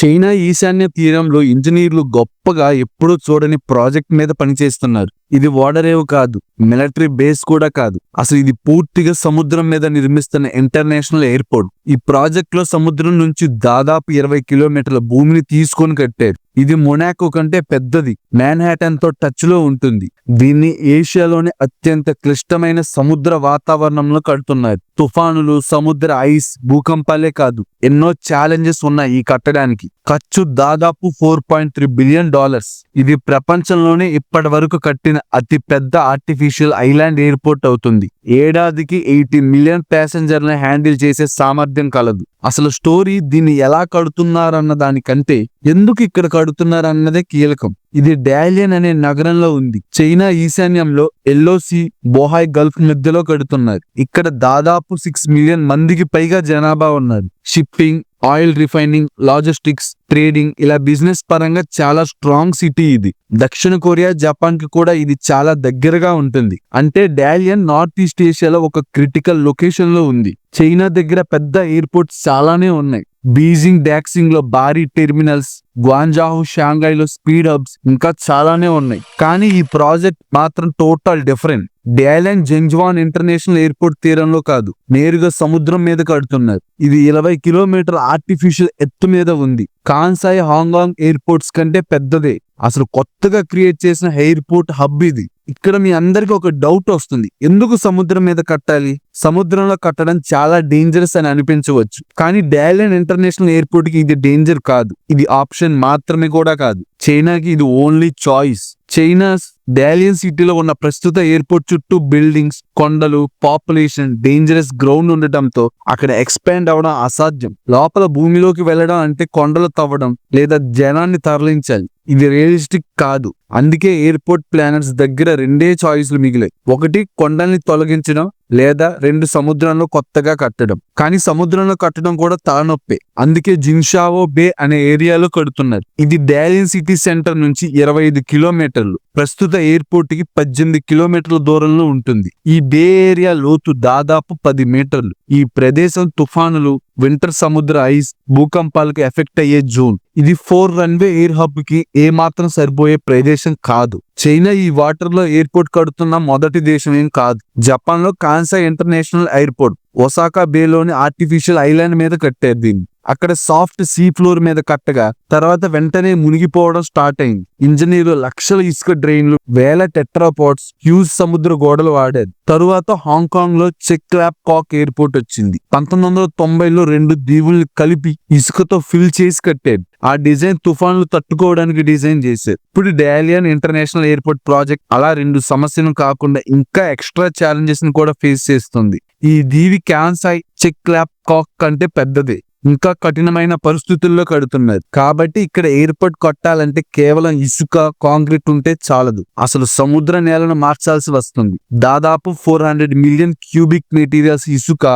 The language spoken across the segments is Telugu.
చైనా ఈశాన్య తీరంలో ఇంజనీర్లు గొప్పగా ఎప్పుడూ చూడని ప్రాజెక్ట్ మీద పనిచేస్తున్నారు. ఇది ఓడరేవు కాదు మిలిటరీ బేస్ కూడా కాదు. అసలు ఇది పూర్తిగా సముద్రం మీద నిర్మిస్తున్న ఇంటర్నేషనల్ ఎయిర్పోర్ట్. ఈ ప్రాజెక్ట్లో సముద్రం నుంచి దాదాపు ఇరవై కిలోమీటర్ల భూమిని తీసుకొని కట్టారు. ఇది మొనాకో కంటే పెద్దది. మ్యాన్హాటన్తో టచ్లో ఉంటుంది. దీన్ని ఏషియాలోనే అత్యంత క్లిష్టమైన సముద్ర వాతావరణంలో కడుతున్నారు. తుఫానులు సముద్ర ఐస్ భూకంపాలే కాదు ఎన్నో ఛాలెంజెస్ ఉన్నాయి ఈ కట్టడానికి. ఖర్చు దాదాపు four point three billion dollars. ఇది ప్రపంచంలోనే ఇప్పటి వరకు కట్టిన అతి పెద్ద ఆర్టిఫిషియల్ ఐలాండ్ ఎయిర్పోర్ట్ అవుతుంది. ఏడాదికి ఎయిటీ మిలియన్ ప్యాసింజర్లను హ్యాండిల్ చేసే సామర్థ్యం కలదు. అసలు స్టోరీ దీన్ని ఎలా కడుతున్నారన్న దానికంటే ఎందుకు ఇక్కడ కడుతున్నారన్నదే కీలకం. ఇది డాలియన్ అనే నగరంలో ఉంది. చైనా ఈశాన్యంలో ఎల్ఓసి బోహాయ్ గల్ఫ్ మధ్యలో కడుతున్నారు ఇక్కడ దాదాపు సిక్స్ మిలియన్ మందికి పైగా జనాభా ఉన్నారు shipping oil refining logistics trading ఇలా బిజినెస్ పరంగా చాలా స్ట్రాంగ్ సిటీ ఇది. దక్షిణ కొరియా జపాన్కి కూడా ఇది చాలా దగ్గరగా ఉంటుంది. అంటే డాలియన్ నార్త్ ఈస్ట్ ఏషియాలో ఒక క్రిటికల్ లొకేషన్లో ఉంది. చైనా దగ్గర పెద్ద ఎయిర్పోర్ట్స్ చాలానే ఉన్నాయి. బీజింగ్ డాక్సింగ్లో భారీ టెర్మినల్స్ గ్వాంజాహు షాంఘాయ్లో స్పీడ్ హబ్స్ ఇంకా చాలానే ఉన్నాయి. కానీ ఈ ప్రాజెక్ట్ మాత్రం total different. Dalian Jinzhouwan international airport తీరంలో కాదు నేరుగా సముద్రం మీద కడుతున్నారు. ఇది ఇరవై కిలోమీటర్ ఆర్టిఫిషియల్ ఎత్తు మీద ఉంది. కాన్సాయ్ హాంకాంగ్ ఎయిర్పోర్ట్స్ కంటే పెద్దదే. అసలు కొత్తగా క్రియేట్ చేసిన ఎయిర్పోర్ట్ హబ్ ఇది. ఇక్కడ మీ అందరికి ఒక డౌట్ వస్తుంది. ఎందుకు సముద్రం మీద కట్టాలి? సముద్రంలో కట్టడం చాలా డేంజరస్ అని అనిపించవచ్చు. కానీ డాలెన్ ఇంటర్నేషనల్ ఎయిర్పోర్ట్కి ఇది డేంజర్ కాదు. ఇది ఆప్షన్ మాత్రమే కూడా కాదు. చైనాకి ఇది ఓన్లీ చాయిస్ చైనా డాలియన్ సిటీలో ఉన్న ప్రస్తుత ఎయిర్పోర్ట్ చుట్టూ బిల్డింగ్స్ కొండలు పాపులేషన్ డేంజరస్ గ్రౌండ్ ఉండటంతో అక్కడ ఎక్స్పాండ్ అవడం అసాధ్యం. లోపల భూమిలోకి వెళ్ళడం అంటే కొండలు తవ్వడం లేదా జనాన్ని తరలించాలి. ఇది రియలిస్టిక్ కాదు. అందుకే ఎయిర్పోర్ట్ ప్లానర్స్ దగ్గర రెండే చాయిస్లు మిగిలాయి. ఒకటి కొండల్ని తొలగించడం లేదా రెండు సముద్రంలో కొత్తగా కట్టడం. కానీ సముద్రంలో కట్టడం కూడా తలనొప్పే. అందుకే జిన్షావో బే అనే ఏరియాలో కడుతున్నారు. ఇది డాలిన్ సిటీ సెంటర్ నుంచి ఇరవై ఐదు కిలోమీటర్లు. ప్రస్తుత ఎయిర్పోర్ట్కి పద్దెనిమిది కిలోమీటర్ల దూరంలో ఉంటుంది. ఈ బే ఏరియా లోతు దాదాపు పది మీటర్లు. ఈ ప్రదేశం తుఫానులు వింటర్ సముద్ర ఐస్ భూకంపాలకు ఎఫెక్ట్ అయ్యే జోన్. ఇది ఫోర్ రన్వే ఎయిర్ హబ్కి ఏమాత్రం సరిపోయే ప్రదేశం కాదు. చైనా ఈ వాటర్లో ఎయిర్పోర్ట్ కడుతున్న మొదటి దేశం ఏం కాదు. జపాన్లో కాన్సా ఇంటర్నేషనల్ ఎయిర్పోర్ట్ ఒసాకా బేలోని ఆర్టిఫిషియల్ ఐలాండ్ మీద కట్టారు దీన్ని. అక్కడ సాఫ్ట్ సీ ఫ్లోర్ మీద కట్టగా తర్వాత వెంటనే మునిగిపోవడం స్టార్ట్ అయింది. ఇంజనీర్లు లక్షల ఇసుక డ్రైన్లు వేల టెట్రాపాట్స్ హ్యూజ్ సముద్ర గోడలు వాడారు. తరువాత హాంకాంగ్లో చెక్ క్లాప్ కాక్ ఎయిర్పోర్ట్ వచ్చింది. పంతొమ్మిది వందల తొంభైలో రెండు దీవుల్ని కలిపి ఇసుకతో ఫిల్ చేసి కట్టారు. ఆ డిజైన్ తుఫాన్లు తట్టుకోవడానికి డిజైన్ చేశారు. ఇప్పుడు డాలియన్ ఇంటర్నేషనల్ ఎయిర్పోర్ట్ ప్రాజెక్ట్ అలా రెండు సమస్యలు కాకుండా ఇంకా ఎక్స్ట్రా ఛాలెంజెస్ని కూడా ఫేస్ చేస్తుంది. ఈ దీవి క్యాన్సాయ్ చెక్ ల్యాప్ కాక్ కంటే పెద్దది. ఇంకా కఠినమైన పరిస్థితుల్లో కడుతున్నారు కాబట్టి ఇక్కడ ఎయిర్పోర్ట్ కట్టాలంటే కేవలం ఇసుక కాంక్రీట్ ఉంటే చాలదు. అసలు సముద్ర నేలను మార్చాల్సి వస్తుంది. దాదాపు four hundred million cubic materials ఇసుక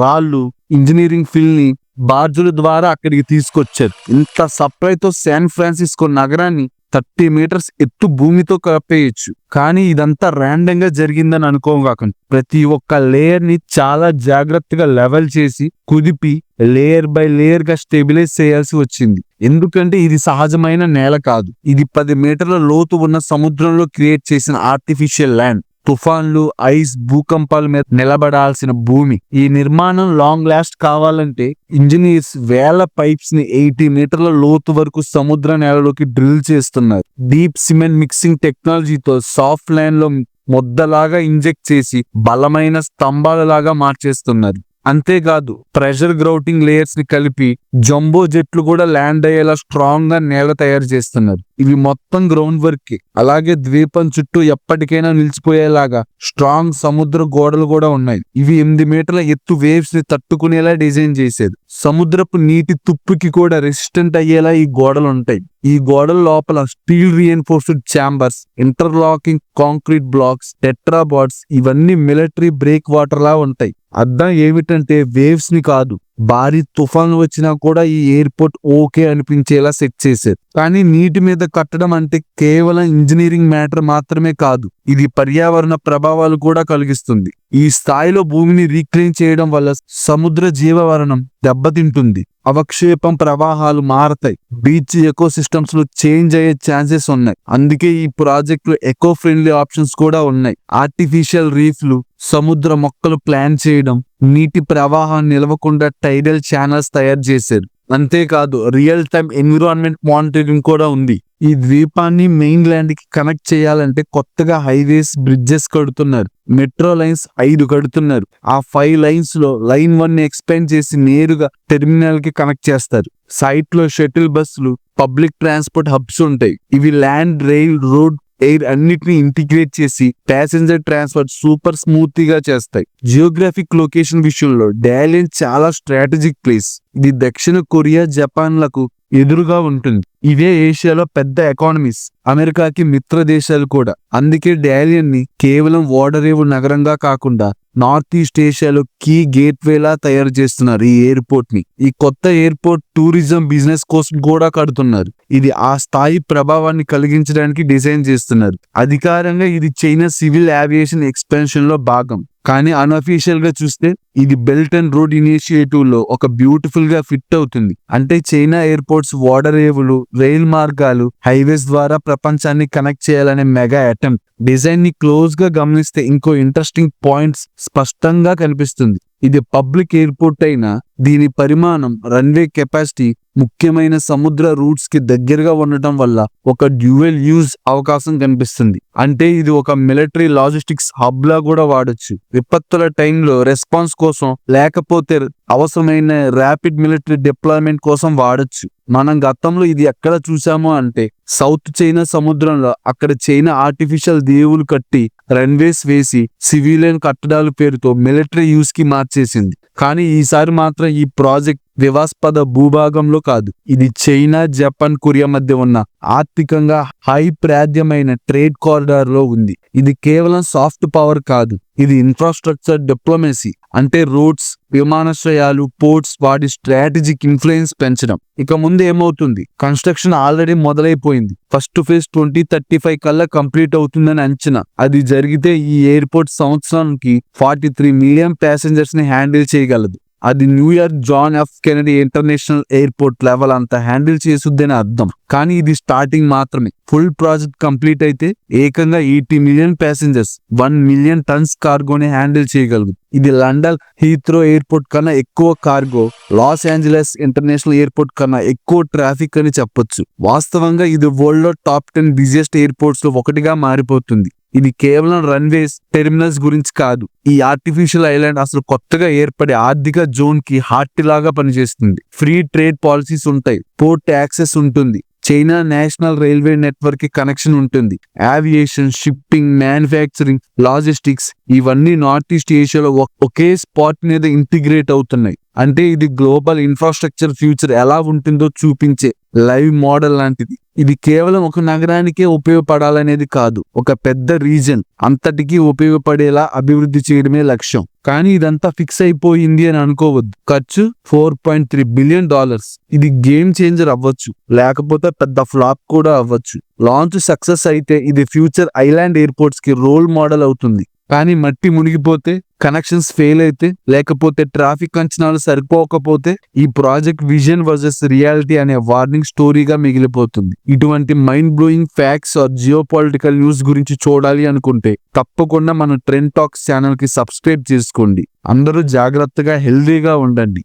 రాళ్ళు ఇంజనీరింగ్ ఫీల్డ్ని బార్జుల ద్వారా అక్కడికి తీసుకొచ్చారు. ఇంత సప్లైతో శాన్ ఫ్రాన్సిస్కో నగరాన్ని థర్టీ మీటర్స్ ఎత్తు భూమితో కప్పేయచ్చు. కానీ ఇదంతా ర్యాండమ్గా జరిగిందని అనుకోగాకండి ప్రతి ఒక్క లేయర్ని చాలా జాగ్రత్తగా లెవెల్ చేసి కుదిపి లేయర్ బై లేయర్గా స్టెబిలైజ్ చేయాల్సి వచ్చింది. ఎందుకంటే ఇది సహజమైన నేల కాదు. ఇది పది మీటర్ల లోతు ఉన్న సముద్రంలో క్రియేట్ చేసిన ఆర్టిఫిషియల్ ల్యాండ్. తుఫాన్లు ఐస్ భూకంపాల మీద నిలబడాల్సిన భూమి. ఈ నిర్మాణం లాంగ్ లాస్ట్ కావాలంటే ఇంజనీర్స్ వేల పైప్స్ని ఎయిటీ మీటర్ల లోతు వరకు సముద్ర నేలలోకి డ్రిల్ చేస్తున్నారు. డీప్ సిమెంట్ మిక్సింగ్ టెక్నాలజీతో సాఫ్ట్ ల్యాండ్లో ముద్దలాగా ఇంజెక్ట్ చేసి బలమైన స్తంభాలలాగా మార్చేస్తున్నారు. అంతేకాదు ప్రెషర్ గ్రౌటింగ్ లేయర్స్ని కలిపి జంబో జెట్లు కూడా ల్యాండ్ అయ్యేలా స్ట్రాంగ్గా నేల తయారు చేస్తున్నారు. ఇవి మొత్తం గ్రౌండ్ వర్క్. అలాగే ద్వీపం చుట్టూ ఎప్పటికైనా నిలిచిపోయేలాగా స్ట్రాంగ్ సముద్ర గోడలు కూడా ఉన్నాయి. ఇవి ఎనిమిది మీటర్ల ఎత్తు వేవ్స్ని తట్టుకునేలా డిజైన్ చేసేది. సముద్రపు నీటి తుప్పుకి కూడా రెసిస్టెంట్ అయ్యేలా ఈ గోడలు ఉంటాయి. ఈ గోడల లోపల steel reinforced chambers interlocking concrete blocks tetrapods ఇవన్నీ మిలిటరీ బ్రేక్ వాటర్ లా ఉంటాయి. అర్థం ఏమిటంటే వేవ్స్ని కాదు భారీ తుఫాన్ వచ్చినా కూడా ఈ ఎయిర్పోర్ట్ ఓకే అనిపించేలా సెట్ చేశారు కానీ నీటి మీద కట్టడం అంటే కేవలం ఇంజనీరింగ్ మ్యాటర్ మాత్రమే కాదు ఇది పర్యావరణ ప్రభావాలు కూడా కలిగిస్తుంది. ఈ స్థాయిలో భూమిని రీక్లెయిమ్ చేయడం వల్ల సముద్ర జీవవరణం దెబ్బతింటుంది. అవక్షేపం ప్రవాహాలు మారతాయి. బీచ్ ఎకో సిస్టమ్స్లో చేంజ్ అయ్యే ఛాన్సెస్ ఉన్నాయి. అందుకే ఈ ప్రాజెక్ట్లో ఎకో ఫ్రెండ్లీ ఆప్షన్స్ కూడా ఉన్నాయి. ఆర్టిఫిషియల్ రీఫ్లు సముద్ర మొక్కలు ప్లాన్ చేయడం నీటి ప్రవాహం నిలవకుండా టైడల్ ఛానల్స్ తయారు చేశారు. అంతేకాదు రియల్ టైం ఎన్విరాన్మెంట్ మానిటరింగ్ కూడా ఉంది. ఈ ద్వీపాన్ని మెయిన్ ల్యాండ్కి కనెక్ట్ చేయాలంటే కొత్తగా హైవేస్ బ్రిడ్జెస్ కడుతున్నారు. మెట్రో లైన్స్ ఐదు కడుతున్నారు. ఆ ఫైవ్ లైన్స్లో లైన్ వన్ని ఎక్స్పెండ్ చేసి నేరుగా టెర్మినల్కి కనెక్ట్ చేస్తారు. సైట్లో షటిల్ బస్సులు పబ్లిక్ ట్రాన్స్పోర్ట్ హబ్స్ ఉంటాయి. ఇవి ల్యాండ్ రైల్ రోడ్ ఎయిర్ అన్నిటిని ఇంటిగ్రేట్ చేసి ప్యాసింజర్ ట్రాన్స్ఫర్ సూపర్ స్మూత్గా చేస్తాయి. జియోగ్రఫిక్ లొకేషన్ విషయంలో డాలియన్ చాలా స్ట్రాటజిక్ ప్లేస్. ఇది దక్షిణ కొరియా జపాన్లకు ఎదురుగా ఉంటుంది. ఇవే ఏషియాలో పెద్ద ఎకానమీస్. అమెరికాకి మిత్ర దేశాలు కూడా. అందుకే డాలియన్ని కేవలం ఓడరేవు నగరంగా కాకుండా నార్త్ ఈస్ట్ ఏషియాలో కీ గేట్వేలా తయారు చేస్తున్నారు ఈ ఎయిర్పోర్ట్ని ఈ కొత్త ఎయిర్పోర్ట్ టూరిజం బిజినెస్ కోసం కూడా కడుతున్నారు. ఇది ఆ స్థాయి ప్రభావాన్ని కలిగించడానికి డిజైన్ చేస్తున్నారు. అధికారంగా ఇది చైనా సివిల్ ఏవియేషన్ ఎక్స్పెన్షన్లో భాగం. కానీ అన్అఫీషియల్గా చూస్తే ఇది బెల్ట్ అండ్ రోడ్ ఇనిషియేటివ్లో ఒక బ్యూటిఫుల్గా ఫిట్ అవుతుంది. అంటే చైనా ఎయిర్పోర్ట్స్ ఓడరేవులు రైల్ మార్గాలు హైవేస్ ద్వారా ప్రపంచాన్ని కనెక్ట్ చేయాలనే మెగా అటెంప్ట్ డిజైన్ని క్లోజ్గా గమనిస్తే ఇంకో ఇంట్రెస్టింగ్ పాయింట్స్ స్పష్టంగా కనిపిస్తుంది. ఇది పబ్లిక్ ఎయిర్పోర్ట్ అయినా దీని పరిమాణం రన్వే కెపాసిటీ ముఖ్యమైన సముద్ర రూట్స్కి దగ్గరగా ఉండటం వల్ల ఒక డ్యూయల్ యూజ్ అవకాశం కనిపిస్తుంది. అంటే ఇది ఒక మిలిటరీ లాజిస్టిక్స్ హబ్ లా కూడా వాడొచ్చు. విపత్తుల టైంలో రెస్పాన్స్ కోసం లేకపోతే అవసరమైన ర్యాపిడ్ మిలిటరీ డిప్లాయ్మెంట్ కోసం వాడొచ్చు. మనం గతంలో ఇది ఎక్కడ చూసామో అంటే సౌత్ చైనా సముద్రంలో అక్కడ చైనా ఆర్టిఫిషియల్ దేవులు కట్టి రన్వేస్ వేసి సివిలియన్ కట్టడాల పేరుతో మిలిటరీ యూస్కి మార్చేసింది. కానీ ఈసారి మాత్రం ఈ ప్రాజెక్ట్ వివాస్పద భూభాగంలో కాదు. ఇది చైనా జపాన్ కొరియా మధ్య ఉన్న ఆర్థికంగా హై ప్రాధ్యమైన ట్రేడ్ కారిడార్లో ఉంది. ఇది కేవలం సాఫ్ట్ పవర్ కాదు. ఇది ఇన్ఫ్రాస్ట్రక్చర్ డిప్లొమసీ అంటే రోడ్స్ విమానాశ్రయాలు పోర్ట్స్ వాటి స్ట్రాటజిక్ ఇన్ఫ్లుయెన్స్ పెంచడం. ఇక ముందు ఏమవుతుంది? Construction already మొదలైపోయింది. First phase twenty thirty five కల్లా కంప్లీట్ అవుతుందని అంచనా. అది జరిగితే ఈ ఎయిర్పోర్ట్ సంవత్సరానికి ఫార్టీ త్రీ మిలియన్ ప్యాసింజర్స్ని హ్యాండిల్ చేయగలదు. అది New York John F Kennedy international airport level అంత హ్యాండిల్ చేసుద్దని అర్థం. కానీ ఇది స్టార్టింగ్ మాత్రమే. ఫుల్ ప్రాజెక్ట్ కంప్లీట్ అయితే ఏకంగా eighty million passengers one million tons కార్గోని handle చేయగలదు ఇది లండన్ హీత్రో ఎయిర్పోర్ట్ కన్నా ఎక్కువ cargo Los Angeles international airport కన్నా ఎక్కువ ట్రాఫిక్ అని చెప్పొచ్చు. వాస్తవంగా ఇది వరల్డ్లో టాప్ టెన్ బిజియెస్ట్ ఎయిర్పోర్ట్స్లో ఒకటిగా మారిపోతుంది. ఇది కేవలం రన్వేస్ టెర్మినల్స్ గురించి కాదు. ఈ ఆర్టిఫిషియల్ ఐలాండ్ అసలు కొత్తగా ఏర్పడే ఆర్థిక జోన్కి హార్ట్ లాగా పనిచేస్తుంది. ఫ్రీ ట్రేడ్ పాలసీస్ ఉంటాయి. పోర్ట్ యాక్సెస్ ఉంటుంది. చైనా నేషనల్ రైల్వే నెట్వర్క్కి కనెక్షన్ ఉంటుంది. ఏవియేషన్ షిప్పింగ్ మ్యానుఫ్యాక్చరింగ్ లాజిస్టిక్స్ ఇవన్నీ నార్త్ ఈస్ట్ ఏషియాలో ఒకే స్పాట్ మీద ఇంటిగ్రేట్ అవుతున్నాయి. అంటే ఇది గ్లోబల్ ఇన్ఫ్రాస్ట్రక్చర్ ఫ్యూచర్ ఎలా ఉంటుందో చూపించే లైవ్ మోడల్ లాంటిది. ఇది కేవలం ఒక నగరానికే ఉపయోగపడాలనేది కాదు ఒక పెద్ద రీజన్. అంతటికీ ఉపయోగపడేలా అభివృద్ధి చేయడమే లక్ష్యం. కానీ ఇదంతా ఫిక్స్ అయిపోయింది అని అనుకోవద్దు. ఖర్చు four point three billion dollars. ఇది గేమ్ చేంజర్ అవ్వచ్చు. లేకపోతే పెద్ద ఫ్లాప్ కూడా అవ్వచ్చు. లాంచ్ సక్సెస్ అయితే ఇది ఫ్యూచర్ ఐలాండ్ ఎయిర్పోర్ట్స్కి రోల్ మోడల్ అవుతుంది. కానీ మట్టి మునిగిపోతే కనెక్షన్స్ ఫెయిల్ అయితే లేకపోతే ట్రాఫిక్ అంచనాలు సరిపోకపోతే ఈ ప్రాజెక్ట్ విజన్ వర్సెస్ రియాలిటీ అనే వార్నింగ్ స్టోరీగా మిగిలిపోతుంది. ఇటువంటి mind blowing facts or geopolitical news గురించి చూడాలి అనుకుంటే తప్పకుండా మన ట్రెండ్ టాక్స్ ఛానల్కి సబ్స్క్రైబ్ చేసుకోండి. అందరూ జాగ్రత్తగా హెల్దీగా ఉండండి.